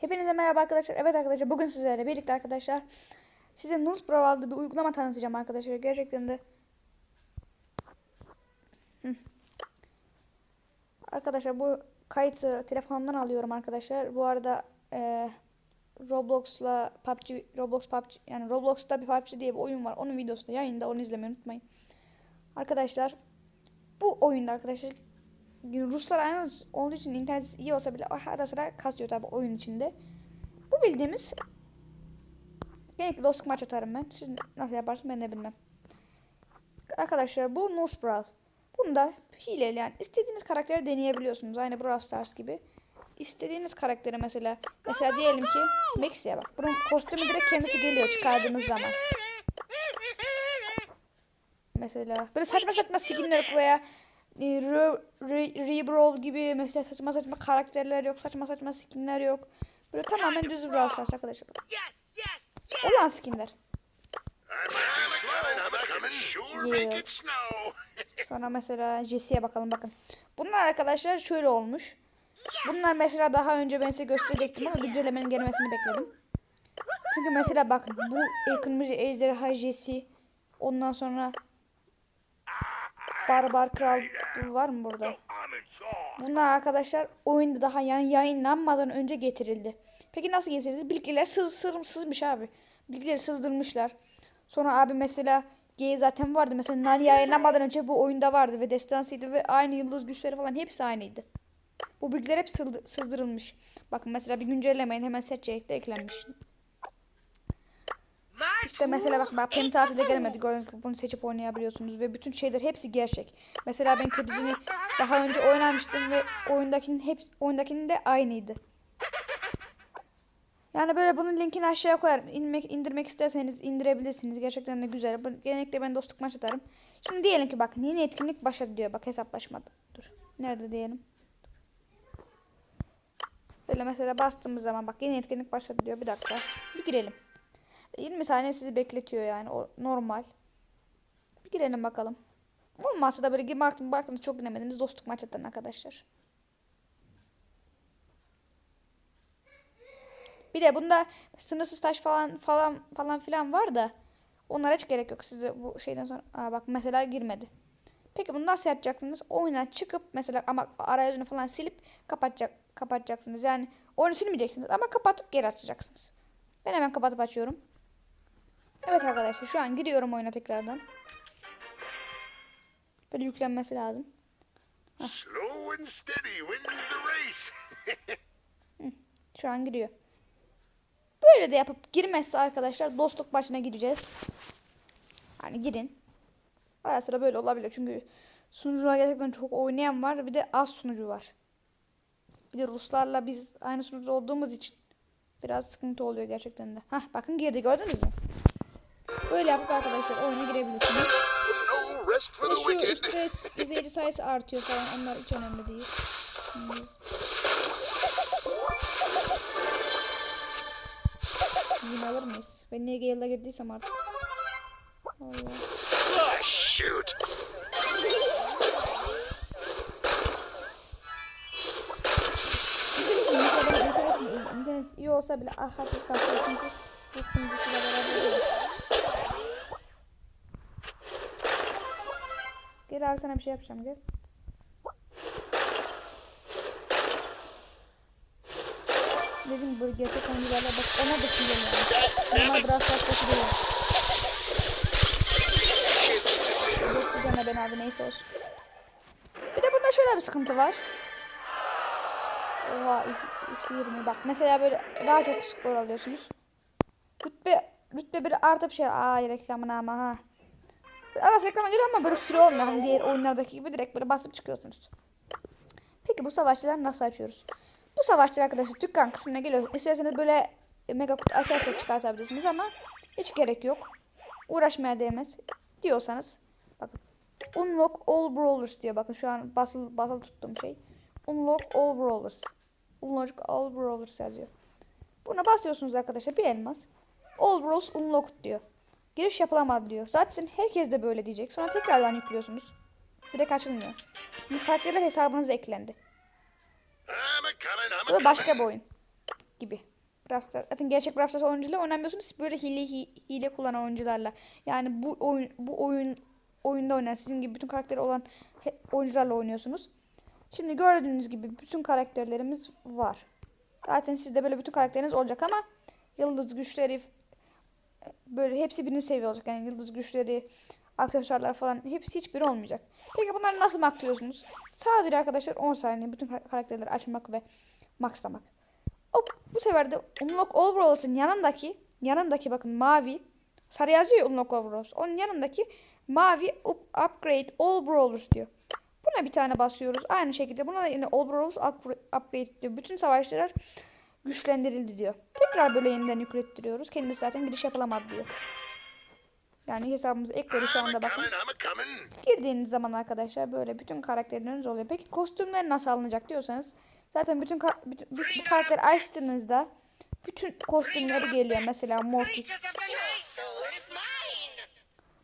Hepinize merhaba arkadaşlar. Evet arkadaşlar bugün sizlerle birlikte arkadaşlar size Nurs Brawl adlı bir uygulama tanıtacağım arkadaşlar. Gerçekten de. Arkadaşlar bu kayıtı telefonumdan alıyorum arkadaşlar. Bu arada e, Roblox'la PUBG Roblox PUBG yani Roblox'ta bir PUBG diye bir oyun var. Onun videosu da yayında. Onu izlemeyi unutmayın. Arkadaşlar bu oyunda arkadaşlar Ruslar aynı olduğu için internet iyi olsa bile ara sıra kasıyor tabi oyun içinde. Bu bildiğimiz genellikle dostluk maç atarım ben. Siz nasıl yaparsınız ben de bilmem. Arkadaşlar bu Nose Brawl. Bunda hileli yani istediğiniz karakteri deneyebiliyorsunuz. Aynı Brawl Stars gibi. İstediğiniz karakteri mesela mesela diyelim ki Max'e bak. Bunun kostümü direkt kendisi geliyor çıkardığınız zaman. Mesela böyle saçma saçma skinler veya Re- Re- Rebrawl gibi mesela saçma saçma karakterler yok, saçma saçma skinler yok. Böyle tamamen düz Brawl Stars arkadaşlar. Olan skinler. Yeah. Sonra mesela Jesse'ye bakalım bakın. Bunlar arkadaşlar şöyle olmuş. Bunlar mesela daha önce ben size gösterecektim ama güncellemenin gelmesini bekledim. Çünkü mesela bakın bu kırmızı ejderha Jesse ondan sonra Barbar Kral var mı burada? Bunlar arkadaşlar oyunda daha yani yayınlanmadan önce getirildi. Peki nasıl getirildi? Bilgiler sız, sızmış abi. Bilgileri sızdırmışlar. Sonra abi mesela G zaten vardı. Mesela Nani yayınlanmadan önce bu oyunda vardı ve destansıydı ve aynı yıldız güçleri falan hepsi aynıydı. Bu bilgiler hep sızdırılmış. Bakın mesela bir güncellemeyin hemen seçenekte eklenmiş. İşte mesela bak bak benim tatilde gelmedi. Gördüğünüz gibi bunu seçip oynayabiliyorsunuz ve bütün şeyler hepsi gerçek. Mesela ben kedicini daha önce oynamıştım ve oyundakinin hep oyundakinin de aynıydı. Yani böyle bunun linkini aşağıya koyarım. İnmek, indirmek isterseniz indirebilirsiniz. Gerçekten de güzel. Bu- Genellikle ben dostluk maç atarım. Şimdi diyelim ki bakın yeni etkinlik başladı diyor. Bak hesaplaşmadı. Dur. Nerede diyelim? Böyle mesela bastığımız zaman bak yeni etkinlik başladı diyor. Bir dakika. Bir girelim. 20 saniye sizi bekletiyor yani. O normal. Bir girelim bakalım. Olmazsa da böyle girme baktım, baktınız çok giremediniz. Dostluk maç atın arkadaşlar. Bir de bunda sınırsız taş falan falan falan filan var da onlara hiç gerek yok. Size bu şeyden sonra Aa, bak mesela girmedi. Peki bunu nasıl yapacaksınız? Oyuna çıkıp mesela ama arayüzünü falan silip kapatacak kapatacaksınız. Yani oyunu silmeyeceksiniz ama kapatıp geri açacaksınız. Ben hemen kapatıp açıyorum. Evet arkadaşlar şu an giriyorum oyuna tekrardan. Böyle yüklenmesi lazım. Slow and steady wins the race. Şu an giriyor. Böyle de yapıp girmezse arkadaşlar dostluk başına gireceğiz. Hani girin. Ara sıra böyle olabilir çünkü sunucular gerçekten çok oynayan var bir de az sunucu var. Bir de Ruslarla biz aynı sunucuda olduğumuz için biraz sıkıntı oluyor gerçekten de. Hah bakın girdi gördünüz mü? Böyle yapıp arkadaşlar oyuna girebilirsiniz. şu işte izleyici sayısı artıyor falan onlar hiç önemli değil. Biz- Yine alır mıyız? Ben niye Gale'da girdiysem artık. Allah. Ah, shoot. İyi olsa bile ah hafif kalkıyor çünkü bu sunucusuyla beraber Gel abi sana bir şey yapacağım gel. Dedim bu gerçek oyuncularla bak ona da sinirli yani. Normal Brawl Stars'taki değil. Gene ben abi neyse olsun. Bir de bunda şöyle bir sıkıntı var. Oha x 20 bak mesela böyle daha çok skor alıyorsunuz. Rütbe rütbe bir artı bir şey. Ay reklamına ama ha. Arası reklama giriyor ama böyle süre olmuyor. Hani diğer oyunlardaki gibi direkt böyle basıp çıkıyorsunuz. Peki bu savaşçıları nasıl açıyoruz? Bu savaşçı arkadaşlar dükkan kısmına geliyorsunuz. İsterseniz böyle mega kutu açarsa çıkartabilirsiniz ama hiç gerek yok. Uğraşmaya değmez diyorsanız bakın unlock all brawlers diyor. Bakın şu an basılı basılı tuttuğum şey. Unlock all brawlers. Unlock all brawlers yazıyor. Buna basıyorsunuz arkadaşlar bir elmas. All brawlers unlocked diyor. Giriş yapılamaz diyor. Zaten herkes de böyle diyecek. Sonra tekrardan yüklüyorsunuz. Direkt açılmıyor. Bu farklı hesabınıza eklendi. Bu da başka bir oyun. gibi. Brawl. Zaten gerçek Brawl Stars oyuncularla oynamıyorsunuz. Böyle hile hi- hile kullanan oyuncularla. Yani bu oyun bu oyun oyunda oynayan sizin gibi bütün karakteri olan oyuncularla oynuyorsunuz. Şimdi gördüğünüz gibi bütün karakterlerimiz var. Zaten sizde böyle bütün karakteriniz olacak ama yıldız güçleri böyle hepsi birini seviyor olacak. Yani yıldız güçleri, aksesuarlar falan hepsi hiçbiri olmayacak. Peki bunları nasıl maklıyorsunuz? Sadece arkadaşlar 10 saniye bütün kar- karakterleri açmak ve maxlamak. O, bu sefer de Unlock All Brawlers'ın yanındaki yanındaki bakın mavi sarı yazıyor ya Unlock All Brawlers. Onun yanındaki mavi up, Upgrade All Brawlers diyor. Buna bir tane basıyoruz. Aynı şekilde buna da yine All Brawlers upgra- Upgrade diyor. Bütün savaşçılar güçlendirildi diyor. Tekrar böyle yeniden yüklettiriyoruz. Kendisi zaten giriş yapılamadı diyor. Yani hesabımıza ekledi şu anda bakın. Girdiğiniz zaman arkadaşlar böyle bütün karakterleriniz oluyor. Peki kostümler nasıl alınacak diyorsanız zaten bütün, ka- bütün bir, bir karakter açtığınızda bütün kostümleri geliyor. Mesela Mortis.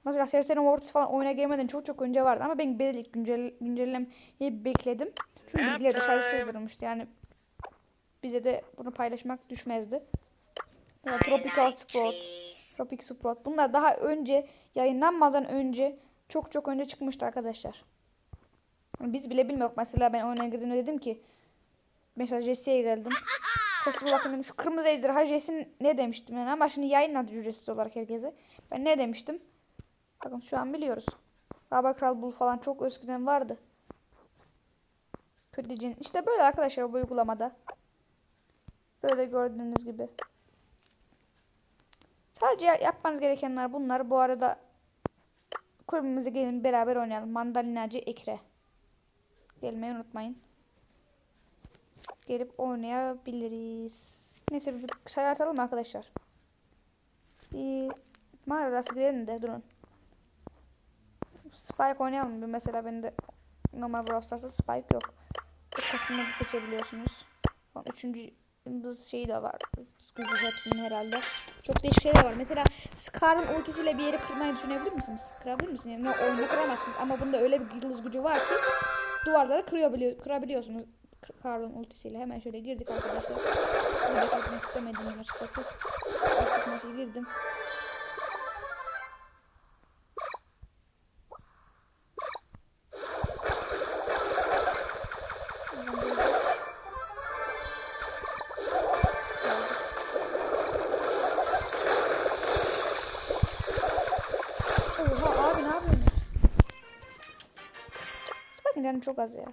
Mesela Cersei'nin Mortis falan oyuna gelmeden çok çok önce vardı ama ben belirli güncel, güncellemeyi bekledim. Çünkü bilgiler dışarı sızdırılmıştı. Yani bize de bunu paylaşmak düşmezdi. Mesela Tropical Sprout, Tropic Sprout. Bunlar daha önce yayınlanmadan önce çok çok önce çıkmıştı arkadaşlar. Biz bile bilmiyorduk. Mesela ben oyuna girdiğimde dedim ki mesela Jesse'ye geldim. Kostüme bakın dedim. Şu kırmızı ejderha Jesse ne demiştim yani ama şimdi yayınladı ücretsiz olarak herkese. Ben ne demiştim? Bakın şu an biliyoruz. Baba Kral Bull falan çok eskiden vardı. Kötü cin. İşte böyle arkadaşlar bu uygulamada. Böyle gördüğünüz gibi. Sadece yapmanız gerekenler bunlar. Bu arada kulübümüze gelin beraber oynayalım. Mandalinacı Ekre. Gelmeyi unutmayın. Gelip oynayabiliriz. Neyse bir sayı atalım arkadaşlar. Bir mağara girelim de durun. Spike oynayalım bir mesela bende normal Brawl Stars'ta Spike yok. Bu kısmını seçebiliyorsunuz. Üçüncü yıldız şeyi de var. Gücü hepsinin herhalde. Çok değişik şeyler var. Mesela Scar'ın ultisiyle bir yeri kırmayı düşünebilir misiniz? Kırabilir misiniz? Yani oyunda kıramazsınız ama bunda öyle bir yıldız gücü var ki duvarları kırıyor, kırabiliyorsunuz. Scar'ın ultisiyle. Hemen şöyle girdik arkadaşlar. Burada katmak istemedim açıkçası. Açıkçası girdim. Canı çok az ya.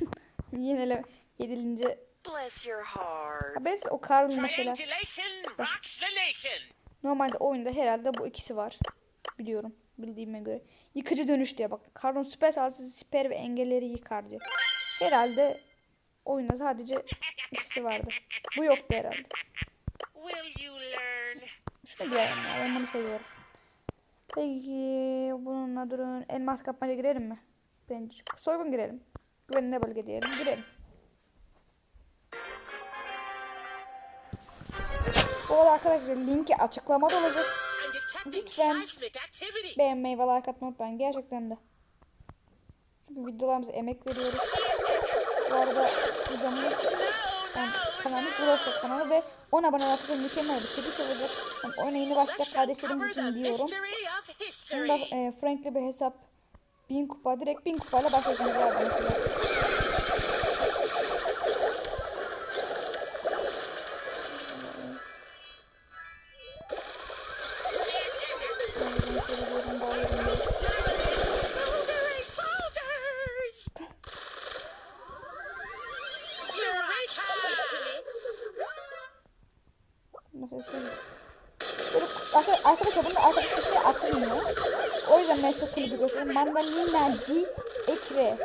Yenile yedilince. Bless your heart. Ha ben size o Karl'ın mesela normalde oyunda herhalde bu ikisi var. Biliyorum bildiğime göre. Yıkıcı dönüş diyor bak. Karl'ın süper saldırısı siper ve engelleri yıkar diyor. Herhalde oyunda sadece ikisi vardı. Bu yoktu herhalde. Şunu diyelim ya ben bunu seviyorum. Peki bununla durun. Elmas kapmaca girelim mi? Bence. Soygun girelim. Güvenli bölge diyelim. Girelim. Bu arada arkadaşlar linki açıklamada olacak. Lütfen. Beğenmeyi ve like atmayı unutmayın. Gerçekten de. Çünkü videolarımıza emek veriyoruz. Bu arada videomuz yani kanalımız Brosok kanalı ve 10 abone olursa mükemmel bir çekiş olacak. Yani oyuna yeni başlayacak kardeşlerimiz için diyorum. history. e, Frank'li bir hesap 1000 kupa. Direkt 1000 kupayla abi mesela. Arkadaşlar bunun arkadaşlar. Ben size kulübü göstereyim. Mandalinacı Ekre.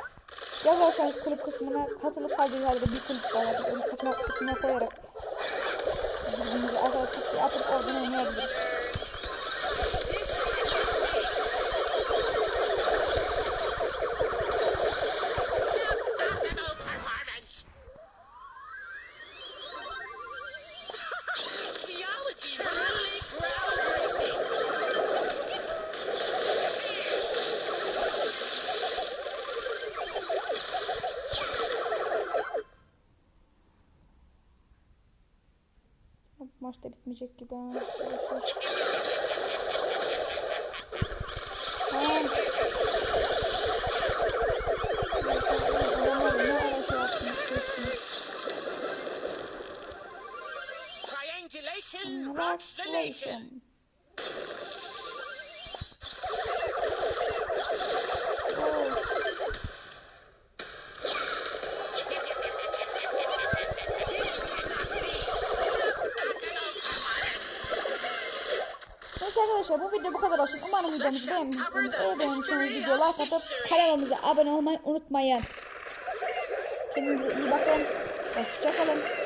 Yazarsanız kulüp kısmına katılıp sadece sadece bir kulüp var. Öyle saçma kısmına koyarak birbirimizi arkadaşlar atıp oradan oynayabiliriz. Geology truly groundbreaking. Bu maç da bitmeyecek gibi. Arkadaşlar bu video bu kadar olsun. Umarım videomuzu beğenmişsiniz. Eğer beğendiyseniz video like atıp kanalımıza abone olmayı unutmayın. Kendinize iyi bakın. Hoşçakalın.